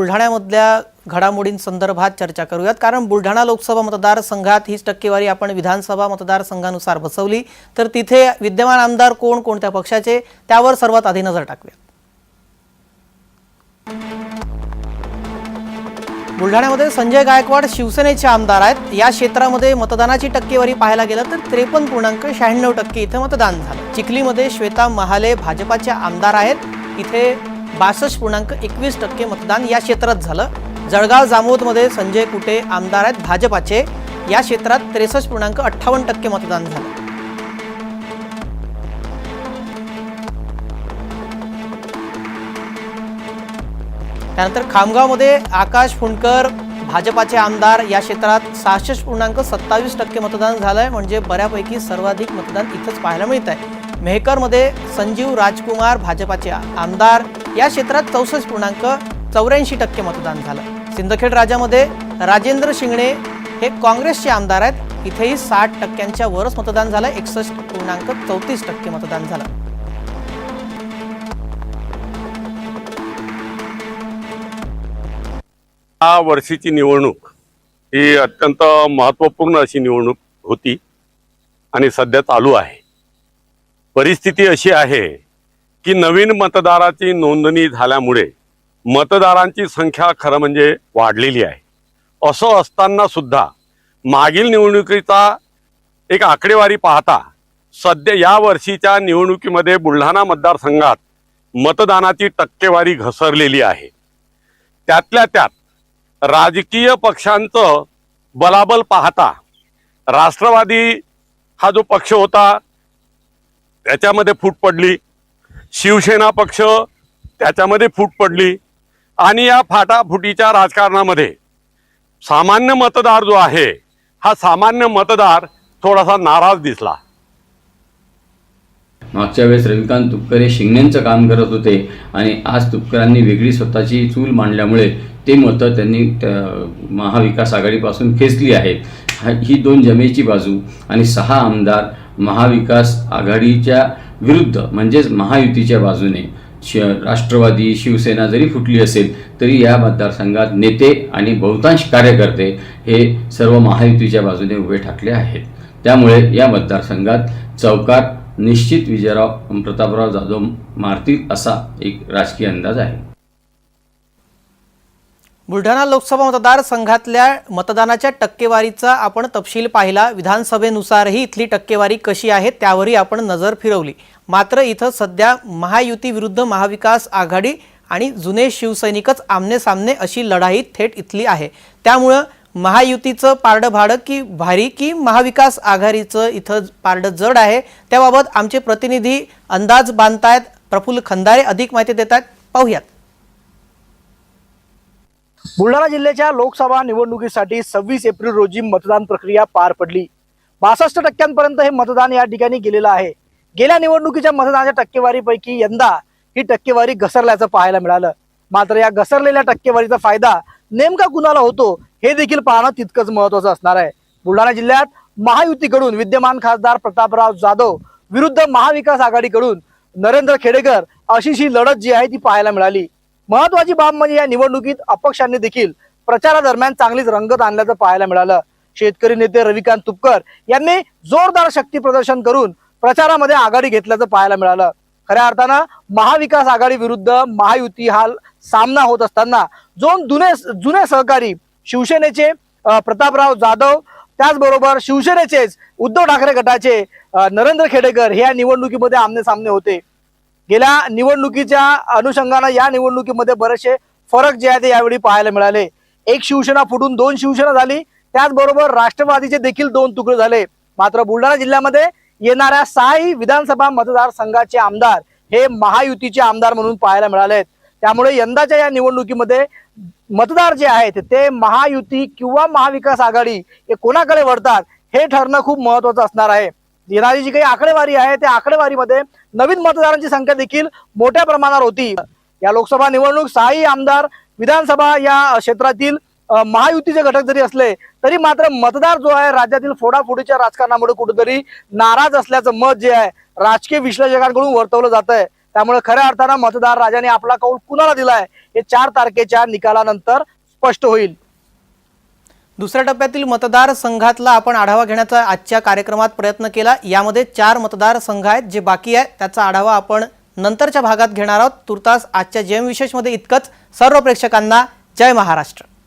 बुलढाण्यामधल्या घडामोडींसंदर्भात चर्चा करूयात. कारण बुलढाणा लोकसभा मतदारसंघात हीच टक्केवारी आपण विधानसभा मतदारसंघानुसार बसवली. तर तिथे विद्यमान आमदार कोण कोणत्या पक्षाचे त्यावर सर्वात आधी नजर टाकूयात. बुलढाण्यामध्ये संजय गायकवाड शिवसेनेचे आमदार आहेत. या क्षेत्रामध्ये मतदानाची टक्केवारी पाहायला गेलं तर त्रेपन्न पूर्णांक शहाण्णव टक्के इथं मतदान झालं. चिखलीमध्ये श्वेता महाले भाजपाच्या आमदार आहेत. इथे बासष्ट पूर्णांक एकवीस टक्के मतदान या क्षेत्रात झालं. जळगाव जामोदमध्ये संजय कुटे आमदार आहेत भाजपाचे. या क्षेत्रात त्रेसष्ट पूर्णांक अठ्ठावन्न टक्के मतदान झालं. त्यानंतर खामगावमध्ये आकाश फुंडकर भाजपाचे आमदार या क्षेत्रात सहासष्ट पूर्णांक सत्तावीस टक्के मतदान झालंय. म्हणजे बऱ्यापैकी सर्वाधिक मतदान इथंच पाहायला मिळत आहे मेहकरमध्ये संजीव राजकुमार भाजपाचे आमदार. या क्षेत्रात चौसष्ट पूर्णांक चौऱ्याऐंशी टक्के मतदान झालं. सिंदखेड राजामध्ये राजेंद्र शिंगणे हे काँग्रेसचे आमदार आहेत. इथेही साठ टक्क्यांच्या वरच मतदान झालं. एकसष्ट पूर्णांक चौतीस टक्के मतदान झालं. या वर्षीची निवडणूक ही अत्यंत महत्त्वपूर्ण अशी निवडणूक होती आणि सध्या चालू आहे. परिस्थिती अशी आहे की नवीन मतदाराची नोंदणी झाल्यामुळे मतदारांची संख्या खरं म्हणजे वाढलेली आहे. असं असताना सुद्धा मागील निवडणुकीचा एक आकडेवारी पाहता सध्या या वर्षीच्या निवडणुकीमध्ये बुलढाणा मतदारसंघात मतदानाची टक्केवारी घसरलेली आहे. त्यातल्या त्यात राजकीय पक्षांचं बलाबल पाहता राष्ट्रवादी हा जो पक्ष होता त्याच्यामध्ये फूट पडली. शिवसेना पक्ष त्याच्यामध्ये फूट पडली. आणि या फाटाफुटीच्या राजकारणामध्ये सामान्य मतदार जो आहे हा सामान्य मतदार थोडासा नाराज दिसला. मागच्या वेळेस रविकांत तुपकर हे शिंगण्यांचं काम करत होते आणि आज तुपकरांनी वेगळी स्वतःची चूल मांडल्यामुळे ते मतं त्यांनी महाविकास आघाडीपासून खेचली आहेत. ही दोन जमेची बाजू आणि सहा आमदार महाविकास आघाडीच्या विरुद्ध म्हणजेच महायुतीच्या बाजूने श राष्ट्रवादी शिवसेना जरी फुटली असेल तरी या मतदारसंघात नेते आणि बहुतांश कार्यकर्ते हे सर्व महायुतीच्या बाजूने उभे ठाकले आहेत. त्यामुळे या मतदारसंघात चौकार निश्चित विजयराव प्रतापराव जाधव मारतील असा एक राजकीय अंदाज आहे. बुलढाणा लोकसभा मतदारसंघातल्या मतदानाच्या टक्केवारीचा आपण तपशील पाहिला. विधानसभेनुसारही इथली टक्केवारी कशी आहे त्यावरही आपण नजर फिरवली. मात्र इथं सध्या महायुती विरुद्ध महाविकास आघाडी आणि जुने शिवसैनिकच आमने सामने अशी लढाई थेट इथली आहे. त्यामुळं महायुतीचं पारडं भाडं की भारी की महाविकास आघाडीचं इथं पारडं जड आहे. त्याबाबत आमचे प्रतिनिधी अंदाज बांधतायत. प्रफुल्ल खंदारे अधिक माहिती देत आहेत पाहूयात. बुलढाणा जिल्ह्याच्या लोकसभा निवडणुकीसाठी सव्वीस एप्रिल रोजी मतदान प्रक्रिया पार पडली. बासष्ट टक्क्यांपर्यंत हे मतदान या ठिकाणी गेलेलं आहे. गेल्या निवडणुकीच्या मतदानाच्या टक्केवारीपैकी यंदा ही टक्केवारी घसरल्याचं पाहायला मिळालं. मात्र या घसरलेल्या टक्केवारीचा फायदा नेमका कुणाला होतो हे देखील पाहणं तितकंच महत्वाचं असणार आहे. बुलढाणा जिल्ह्यात महायुतीकडून विद्यमान खासदार प्रतापराव जाधव विरुद्ध महाविकास आघाडीकडून नरेंद्र खेडेकर अशी ही लढत जी आहे ती पाहायला मिळाली. महत्वाची बाब म्हणजे या निवडणुकीत अपक्षांनी देखील प्रचारादरम्यान चांगलीच रंगत आणल्याचं पाहायला मिळालं. शेतकरी नेते रविकांत तुपकर यांनी जोरदार शक्ती प्रदर्शन करून प्रचारामध्ये आघाडी घेतल्याचं पाहायला मिळालं. खऱ्या अर्थानं महाविकास आघाडी विरुद्ध महायुती हा सामना होत असताना दोन जुने जुने सहकारी शिवसेनेचे प्रतापराव जाधव त्याचबरोबर शिवसेनेचेच उद्धव ठाकरे गटाचे नरेंद्र खेडेकर हे या निवडणुकीमध्ये आमने सामने होते. गेल्या निवडणुकीच्या अनुषंगानं या निवडणुकीमध्ये बरेचसे फरक जे आहे ते यावेळी पाहायला मिळाले. एक शिवसेना फुटून दोन शिवसेना झाली. त्याचबरोबर राष्ट्रवादीचे देखील दोन तुकडे झाले. मात्र बुलढाणा जिल्ह्यामध्ये येणाऱ्या सहाही विधानसभा मतदारसंघाचे आमदार हे महायुतीचे आमदार म्हणून पाहायला मिळाले आहेत. त्यामुळे यंदाच्या या निवडणुकीमध्ये मतदार जे आहेत ते महायुती किंवा महाविकास आघाडी हे कोणाकडे वळतात हे ठरणं खूप महत्वाचं असणार आहे. येणारी जी काही आकडेवारी आहे त्या आकडेवारीमध्ये नवीन मतदारांची संख्या देखील मोठ्या प्रमाणावर होती. या लोकसभा निवडणूक सहाही आमदार विधानसभा या क्षेत्रातील महायुतीचे घटक जरी असले तरी मात्र मतदार जो आहे राज्यातील फोडाफोडीच्या राजकारणामुळे कुठेतरी नाराज असल्याचं मत जे आहे राजकीय विश्लेषकांकडून वर्तवलं जात आहे त्यामुळे खऱ्या अर्थानं मतदार राजाने आपला कौल कुणाला दिलाय हे चार तारखेच्या निकालानंतर स्पष्ट होईल. दुसऱ्या टप्प्यातील मतदार संघातला आपण आढावा घेण्याचा आजच्या कार्यक्रमात प्रयत्न केला. यामध्ये चार मतदार संघ आहेत जे बाकी आहे. त्याचा आढावा आपण नंतरच्या भागात घेणार आहोत. तुर्तास आजच्या जेम विशेषमध्ये इतकंच. सर्व प्रेक्षकांना जय महाराष्ट्र.